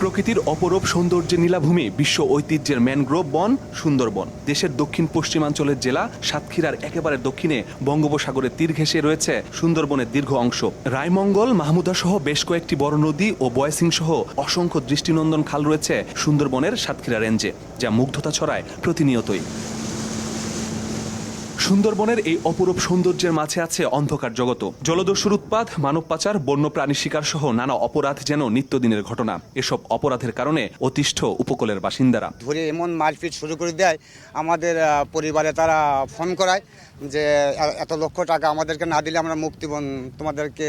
প্রকৃতির অপরূপ সৌন্দর্যের নীলাভূমি বিশ্ব ঐতিহ্যের ম্যানগ্রোভ বন সুন্দরবন। দেশের দক্ষিণ পশ্চিমাঞ্চলের জেলা সাতক্ষীরার একেবারে দক্ষিণে বঙ্গোপসাগরের তীর ঘেঁষে রয়েছে সুন্দরবনের দীর্ঘ অংশ। রায়মঙ্গল মাহমুদা সহ বেশ কয়েকটি বড় নদী ও বয়সিং সহ অসংখ্য দৃষ্টিনন্দন খাল রয়েছে সুন্দরবনের সাতক্ষীরা রেঞ্জে, যা মুগ্ধতা ছড়ায় প্রতিনিয়তই। সুন্দরবনের এই অপরূপ সৌন্দর্যের মাঝে আছে অন্ধকার জগত জলদস্যুর উৎপাত মানব পাচার বন্য প্রাণী শিকার সহ নানা অপরাধ যেন নিত্যদিনের ঘটনা। এসব অপরাধের কারণে অতিষ্ঠ উপকূলের বাসিন্দারা। ধরে এমন মারপিট শুরু করে দেয় আমাদের পরিবারে তারা ফোন করায় যে এত লক্ষ টাকা আমাদেরকে না দিলে আমরা মুক্তিবন তোমাদেরকে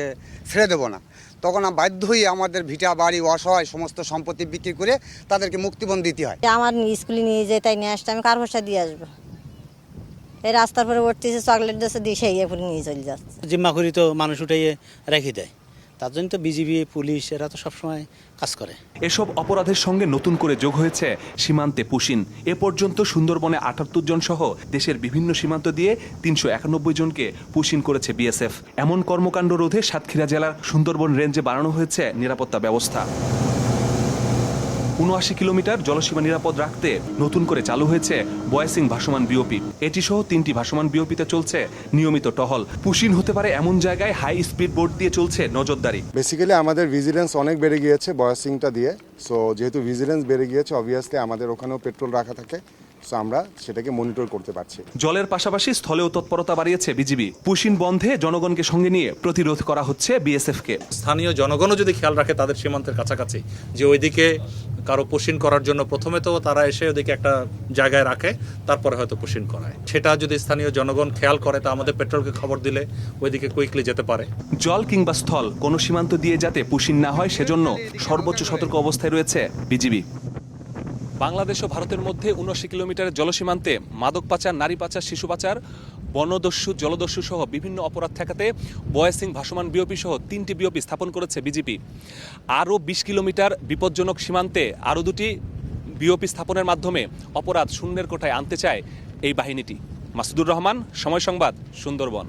ছেড়ে দেবো না। তখন আমরা বাধ্য হয়ে আমাদের ভিটা বাড়ি অসহায় সমস্ত সম্পত্তি বিক্রি করে তাদেরকে মুক্তিবন দিতে হয়। আমার স্কুলে নিয়ে যেয়ে তাই নিয়ে আসতে আমি কার ভরসা দিয়ে আসব? এই রাস্তার পরে উঠতেছে চকলেট দিচ্ছে দিয়ে সেই এরপরে নিয়ে চলে যাচ্ছে। জিম্মা করি তো মানুষ উঠাইয়ে রেখে দেয়। তার জন্য তো বিজিবি পুলিশ এরা তো সবসময় কাজ করে। এসব অপরাধের সঙ্গে নতুন করে যোগ হয়েছে সীমান্তে পুশিন। এ পর্যন্ত সুন্দরবনে আটাত্তর জন সহ দেশের বিভিন্ন সীমান্ত দিয়ে তিনশো একানব্বই জনকে পুশিন করেছে বিএসএফ। এমন কর্মকাণ্ড রোধে সাতক্ষীরা জেলার সুন্দরবন রেঞ্জে বাড়ানো হয়েছে নিরাপত্তা ব্যবস্থা। উনআশি কিলোমিটার জলসীমা নিরাপদ রাখতে নতুন করে চালু হয়েছে বয়সিং ভাসমান বিওপি এটি সহ তিনটি ভাসমান বিওপিতে চলছে নিয়মিত টহল। পুশিন হতে পারে এমন জায়গায় হাই স্পিড বোর্ড দিয়ে চলছে নজরদারি। বেসিক্যালি আমাদের ভিজিলেন্স অনেক বেড়ে গিয়েছে বয়সিংটা দিয়ে। সো যেহেতু ভিজিলেন্স বেড়ে গিয়েছে অবভিয়াসলি আমাদের ওখানেও পেট্রোল রাখা থাকে। সো আমরা সেটাকে মনিটর করতে পারছি। জলের পাশাপাশি স্থলেও তৎপরতা বাড়িয়েছে বিজিবি। পুশিন বন্ধে জনগণকে সঙ্গে নিয়ে প্রতিরোধ করা হচ্ছে বিএসএফকে। স্থানীয় জনগণও যদি খেয়াল রাখে তাদের সীমান্তের কাছাকাছি যে ওইদিকে কারও পোষণ করার জন্য প্রথমে তো তারা এসে ওদিকে একটা জায়গায় রাখে তারপরে হয়তো পোষণ করায়। সেটা যদি স্থানীয় জনগণ খেয়াল করে তা আমাদের পেট্রোলকে খবর দিলে ওইদিকে কুইকলি যেতে পারে। জল কিংবা স্থল কোনো সীমান্ত দিয়ে যাতে পুশিন না হয় সেজন্য সর্বোচ্চ সতর্ক অবস্থায় রয়েছে বিজিবি। বাংলাদেশ ও ভারতের মধ্যে উনআশি কিলোমিটার জলসীমান্তে মাদক পাচার, নারী পাচার, শিশু পাচার, বনদস্যু, জলদস্যু সহ বিভিন্ন অপরাধ ঠেকাতে বয়সিং ভাসমান বিওপি সহ তিনটি বিওপি স্থাপন করেছে বিজেপি। আরও বিশ কিলোমিটার বিপজ্জনক সীমান্তে আরও দুটি বিওপি স্থাপনের মাধ্যমে অপরাধ শূন্যের কোঠায় আনতে চায় এই বাহিনীটি। মাসুদুর রহমান, সময় সংবাদ, সুন্দরবন।